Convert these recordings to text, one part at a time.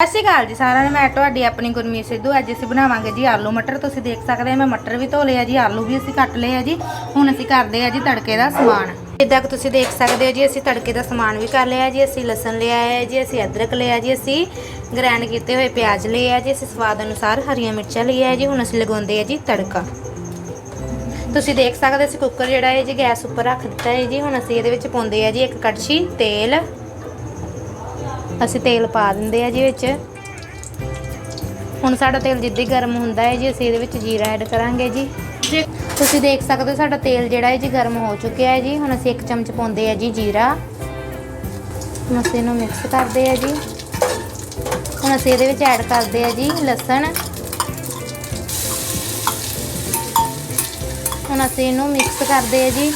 ਸਤਿ ਸ਼੍ਰੀ ਅਕਾਲ ਜੀ ਸਾਰਿਆਂ ਨੂੰ, ਮੈਂ ਤੁਹਾਡੀ ਆਪਣੀ ਗੁਰਮੀਤ ਸਿੱਧੂ। ਅੱਜ ਅਸੀਂ ਬਣਾਵਾਂਗੇ ਜੀ ਆਲੂ ਮਟਰ। ਤੁਸੀਂ ਦੇਖ ਸਕਦੇ ਆ ਮੈਂ ਮਟਰ ਵੀ ਧੋ ਲਿਆ ਜੀ, ਆਲੂ ਵੀ ਅਸੀਂ ਕੱਟ ਲਏ ਆ ਜੀ। ਹੁਣ ਅਸੀਂ ਕਰਦੇ ਆ ਜੀ ਤੜਕੇ ਦਾ ਸਮਾਨ। ਜਿੱਦਾਂ ਕਿ ਤੁਸੀਂ ਦੇਖ ਸਕਦੇ ਹੋ ਜੀ, ਅਸੀਂ ਤੜਕੇ ਦਾ ਸਮਾਨ ਵੀ ਕਰ ਲਿਆ ਜੀ, ਅਸੀਂ ਲਸਣ ਲਿਆ ਹੈ ਜੀ, ਅਸੀਂ ਅਦਰਕ ਲਿਆ ਜੀ, ਅਸੀਂ ਗ੍ਰੈਂਡ ਕੀਤੇ ਹੋਏ ਪਿਆਜ਼ ਲਏ ਆ ਜੀ, ਅਸੀਂ ਸਵਾਦ ਅਨੁਸਾਰ ਹਰੀਆਂ ਮਿਰਚਾਂ ਲਈਆਂ ਹੈ ਜੀ, ਹੁਣ ਅਸੀਂ ਲਗਾਉਂਦੇ ਆ ਜੀ ਤੜਕਾ। ਤੁਸੀਂ ਦੇਖ ਸਕਦੇ ਅਸੀਂ ਕੁੱਕਰ ਜਿਹੜਾ ਹੈ ਜੀ, ਗੈਸ ਉੱਪਰ ਰੱਖ ਦਿੱਤਾ ਹੈ ਜੀ, ਹੁਣ ਅਸੀਂ ਇਹਦੇ ਵਿੱਚ ਪਾਉਂਦੇ ਆ ਜੀ ਇੱਕ ਕੜਛੀ, ਤੇਲ ਅਸੀਂ ਤੇਲ ਪਾ ਦਿੰਦੇ ਆ ਜੀ ਵਿੱਚ। ਹੁਣ ਸਾਡਾ ਤੇਲ ਜਿੱਦੀ ਗਰਮ ਹੁੰਦਾ ਹੈ ਜੀ ਅਸੀਂ ਇਹਦੇ ਵਿੱਚ ਜੀਰਾ ਐਡ ਕਰਾਂਗੇ ਜੀ। ਤੁਸੀਂ ਦੇਖ ਸਕਦੇ ਹੋ ਸਾਡਾ ਤੇਲ ਜਿਹੜਾ ਹੈ ਜੀ ਗਰਮ ਹੋ ਚੁੱਕਿਆ ਹੈ ਜੀ। ਹੁਣ ਅਸੀਂ ਇੱਕ ਚਮਚ ਪਾਉਂਦੇ ਆ ਜੀ ਜੀਰਾ। ਹੁਣ ਅਸੀਂ ਇਹਨੂੰ ਮਿਕਸ ਕਰਦੇ ਆ ਜੀ। ਹੁਣ ਅਸੀਂ ਇਹਦੇ ਵਿੱਚ ਐਡ ਕਰਦੇ ਆ ਜੀ ਲਸਣ। ਹੁਣ ਅਸੀਂ ਇਹਨੂੰ ਮਿਕਸ ਕਰਦੇ ਆ ਜੀ।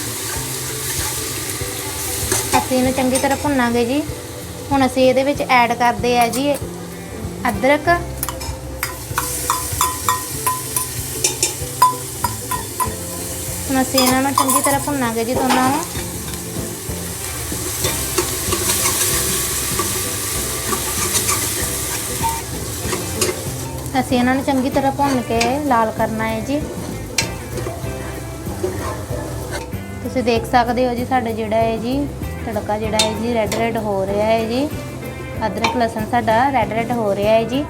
ਅਸੀਂ ਇਹਨੂੰ ਚੰਗੀ ਤਰ੍ਹਾਂ ਭੁੰਨਾਂਗੇ ਜੀ। ਹੁਣ ਅਸੀਂ ਇਹਦੇ ਵਿੱਚ ਐਡ ਕਰਦੇ ਆ ਜੀ ਅਦਰਕ। ਹੁਣ ਅਸੀਂ ਇਹਨਾਂ ਨੂੰ ਚੰਗੀ ਤਰ੍ਹਾਂ ਭੁੰਨਾਂਗੇ ਜੀ ਦੋਨਾਂ ਨੂੰ। ਅਸੀਂ ਇਹਨਾਂ ਨੂੰ ਚੰਗੀ ਤਰ੍ਹਾਂ ਭੁੰਨ ਕੇ ਲਾਲ ਕਰਨਾ ਹੈ ਜੀ। ਤੁਸੀਂ ਦੇਖ ਸਕਦੇ ਹੋ ਜੀ ਸਾਡਾ ਜਿਹੜਾ ਹੈ ਜੀ ਤੜਕਾ ਜਿਹੜਾ ਹੈ ਜੀ ਰੈੱਡ ਰੈੱਡ ਹੋ ਰਿਹਾ ਹੈ ਜੀ। ਅਦਰਕ, ਲਸਣ ਸਾਡਾ ਰੈੱਡ ਰੈੱਡ ਹੋ ਰਿਹਾ ਹੈ ਜੀ।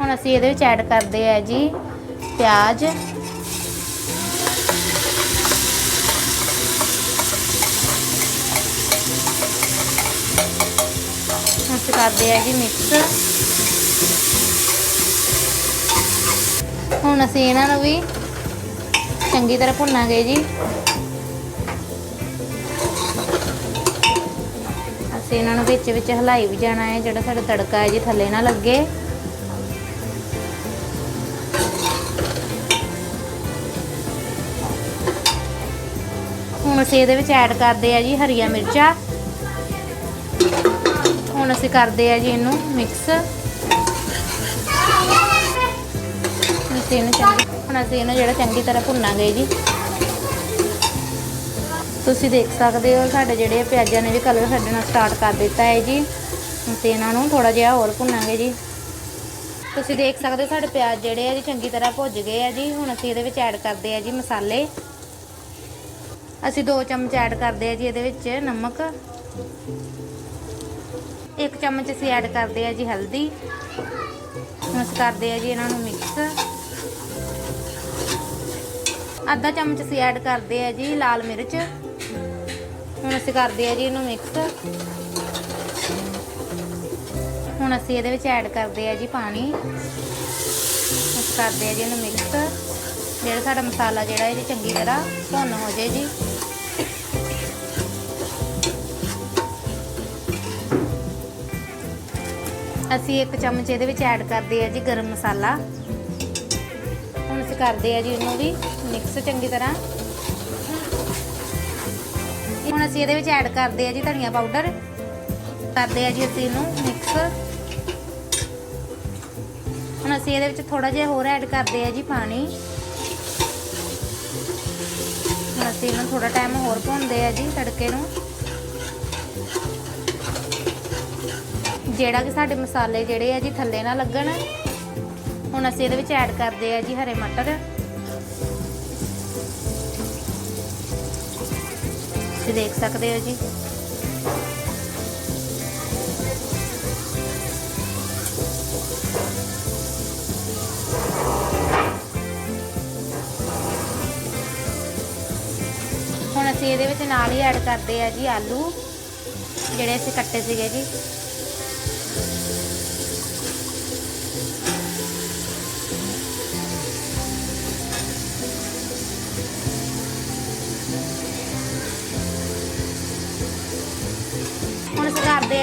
ਹੁਣ ਅਸੀਂ ਇਹਦੇ ਵਿੱਚ ਐਡ ਕਰਦੇ ਆ ਜੀ ਪਿਆਜ਼। ਹੁਣ ਕਰਦੇ ਆ ਜੀ ਮਿਕਸ ਹੁਣ ਅਸੀਂ ਇਹਨਾਂ ਨੂੰ ਵੀ ਚੰਗੀ ਤਰ੍ਹਾਂ ਭੁੰਨਾਂਗੇ ਜੀ। ਅਸੀਂ ਇਹਨਾਂ ਨੂੰ ਵਿੱਚ ਵਿੱਚ ਹਲਾਈ ਵੀ ਜਾਣਾ ਹੈ, ਜਿਹੜਾ ਸਾਡਾ ਤੜਕਾ ਹੈ ਜੀ, ਥੱਲੇ ਨਾ ਲੱਗੇ। ਹੁਣ ਅਸੀਂ ਇਹਦੇ ਵਿੱਚ ਐਡ ਕਰਦੇ ਆ ਜੀ ਹਰੀਆ ਮਿਰਚਾਂ। ਹੁਣ ਅਸੀਂ ਕਰਦੇ ਆ ਜੀ ਇਹਨੂੰ ਮਿਕਸ ਅਸੀਂ ਇਹਨੂੰ ਚੰਗੀ ਹੁਣ ਅਸੀਂ ਇਹਨੂੰ ਜਿਹੜਾ ਚੰਗੀ ਤਰ੍ਹਾਂ ਭੁੰਨਾਂਗੇ ਜੀ। ਤੁਸੀਂ ਦੇਖ ਸਕਦੇ ਹੋ ਸਾਡੇ ਜਿਹੜੇ ਪਿਆਜ਼ਾਂ ਨੇ ਵੀ ਕਲਰ ਛੱਡਣਾ ਸਟਾਰਟ ਕਰ ਦਿੱਤਾ ਹੈ ਜੀ। ਤੇ ਇਹਨਾਂ ਨੂੰ ਥੋੜਾ ਜਿਹਾ ਹੋਰ ਭੁੰਨਾਂਗੇ ਜੀ। ਤੁਸੀਂ ਦੇਖ ਸਕਦੇ ਹੋ ਸਾਡੇ ਪਿਆਜ਼ ਜਿਹੜੇ ਆ ਜੀ ਚੰਗੀ ਤਰ੍ਹਾਂ ਭੁੱਜ ਗਏ ਆ ਜੀ। ਹੁਣ ਅਸੀਂ ਇਹਦੇ ਵਿੱਚ ਐਡ ਕਰਦੇ ਆ ਜੀ ਮਸਾਲੇ। ਅਸੀਂ 2 ਚਮਚ ਐਡ ਕਰਦੇ ਆ ਜੀ ਇਹਦੇ ਵਿੱਚ ਨਮਕ। ਇੱਕ ਚਮਚ ਅਸੀਂ ਐਡ ਕਰਦੇ ਆ ਜੀ ਹਲਦੀ। ਹੁਣ ਅਸੀਂ ਕਰਦੇ ਆ ਜੀ ਇਹਨਾਂ ਨੂੰ ਮਿਕਸ ਅੱਧਾ ਚਮਚ ਅਸੀਂ ਐਡ ਕਰਦੇ ਆ ਜੀ ਲਾਲ ਮਿਰਚ। ਹੁਣ ਅਸੀਂ ਕਰਦੇ ਆ ਜੀ ਇਹਨੂੰ ਮਿਕਸ ਹੁਣ ਅਸੀਂ ਇਹਦੇ ਵਿੱਚ ਐਡ ਕਰਦੇ ਆ ਜੀ ਪਾਣੀ। ਅਸੀਂ ਕਰਦੇ ਆ ਜੀ ਇਹਨੂੰ ਮਿਕਸ ਜਿਹੜਾ ਸਾਡਾ ਮਸਾਲਾ ਜਿਹੜਾ ਇਹ ਚੰਗੀ ਤਰ੍ਹਾਂ ਭੁੰਨ ਹੋ ਜੇ ਜੀ। ਅਸੀਂ ਇੱਕ ਚਮਚ ਇਹਦੇ ਵਿੱਚ ਐਡ ਕਰਦੇ ਆ ਜੀ ਗਰਮ ਮਸਾਲਾ। ਹੁਣ ਅਸੀਂ ਕਰਦੇ ਆ ਜੀ ਇਹਨੂੰ ਵੀ ਮਿਕਸ ਚੰਗੀ ਤਰ੍ਹਾਂ। ਹੁਣ ਅਸੀਂ ਇਹਦੇ ਵਿੱਚ ਐਡ ਕਰਦੇ ਆ ਜੀ ਧਨੀਆ ਪਾਊਡਰ ਕਰਦੇ ਆ ਜੀ ਅਸੀਂ ਇਹਨੂੰ ਮਿਕਸ ਹੁਣ ਅਸੀਂ ਇਹਦੇ ਵਿੱਚ ਥੋੜਾ ਜਿਹਾ ਹੋਰ ਐਡ ਕਰਦੇ ਆ ਜੀ ਪਾਣੀ। ਹੁਣ ਅਸੀਂ ਇਹਨੂੰ ਥੋੜਾ ਟਾਈਮ ਹੋਰ ਭੁੰਨਦੇ ਆ ਜੀ ਤੜਕੇ ਨੂੰ। ਜਿਹੜਾ ਕਿ ਸਾਡੇ ਮਸਾਲੇ ਜਿਹੜੇ ਆ ਜੀ ਥੱਲੇ ਨਾ ਲੱਗਣ ਹੁਣ ਅਸੀਂ ਇਹਦੇ ਵਿੱਚ ਐਡ ਕਰਦੇ ਆ ਜੀ ਹਰੇ ਮਟਰ। ਤੁਸੀਂ ਦੇਖ ਸਕਦੇ ਹੋ ਜੀ। ਹੁਣ ਅਸੀਂ ਇਹਦੇ ਵਿੱਚ ਨਾਲ ਹੀ ਐਡ ਕਰਦੇ ਆ ਜੀ ਆਲੂ, ਜਿਹੜੇ ਅਸੀਂ ਕੱਟੇ ਸੀਗੇ ਜੀ।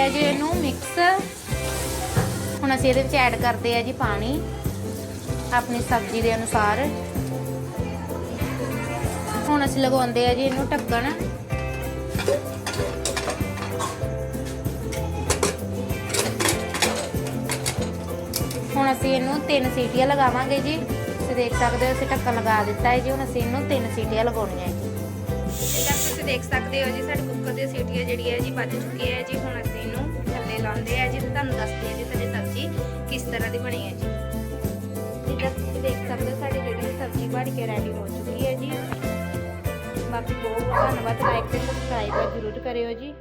ਅਸੀਂ ਜੀ ਇਹਨੂੰ ਮਿਕਸ ਹੁਣ ਅਸੀਂ ਇਹਦੇ ਵਿੱਚ ਐਡ ਕਰਦੇ ਆ ਜੀ ਪਾਣੀ, ਆਪਣੀ ਸਬਜ਼ੀ ਦੇ ਅਨੁਸਾਰ। ਹੁਣ ਅਸੀਂ ਲਗਾਉਂਦੇ ਆ ਜੀ ਇਹਨੂੰ ਢੱਕਣ। ਹੁਣ ਅਸੀਂ ਇਹਨੂੰ ਤਿੰਨ ਸੀਟੀਆਂ ਲਗਾਵਾਂਗੇ ਜੀ। ਤੁਸੀਂ ਦੇਖ ਸਕਦੇ ਹੋ, ਅਸੀਂ ਢੱਕਣ ਲਗਾ ਦਿੱਤਾ ਹੈ ਜੀ। ਹੁਣ ਅਸੀਂ ਇਹਨੂੰ ਤਿੰਨ ਸੀਟੀਆਂ ਲਗਾਉਣੀਆਂ ਹੈ। ਜੀ ਦੇਖ ਸਕਦੇ ਹੋ ਜੀ, ਸਾਡੇ ਕੁੱਕਰ ਦੀ ਸੀਟੀ ਜਿਹੜੀ ਹੈ ਜੀ, ਵੱਜ ਚੁੱਕੀ ਹੈ ਜੀ। ਹੁਣ ਅਸੀਂ ਇਹਨੂੰ ਥੱਲੇ ਲਾਉਂਦੇ ਆ ਜੀ। ਤੁਹਾਨੂੰ ਦੱਸਦੇ ਆ ਜੀ, ਸਾਡੀ ਸਬਜ਼ੀ ਕਿਸ ਤਰ੍ਹਾਂ ਦੀ ਬਣੀ ਹੈ ਜੀ। ਜਿੱਦਾਂ ਤੁਸੀਂ ਦੇਖ ਸਕਦੇ ਹੋ, ਸਾਡੀ ਜਿਹੜੀ ਸਬਜ਼ੀ ਬਣ ਕੇ ਰੈਡੀ ਹੋ ਚੁੱਕੀ ਹੈ ਜੀ। ਬਾਕੀ ਬਹੁਤ ਬਹੁਤ ਧੰਨਵਾਦ। ਲਾਈਕ ਤੇ ਸਬਸਕ੍ਰਾਈਬ ਜ਼ਰੂਰ ਕਰਿਓ ਜੀ।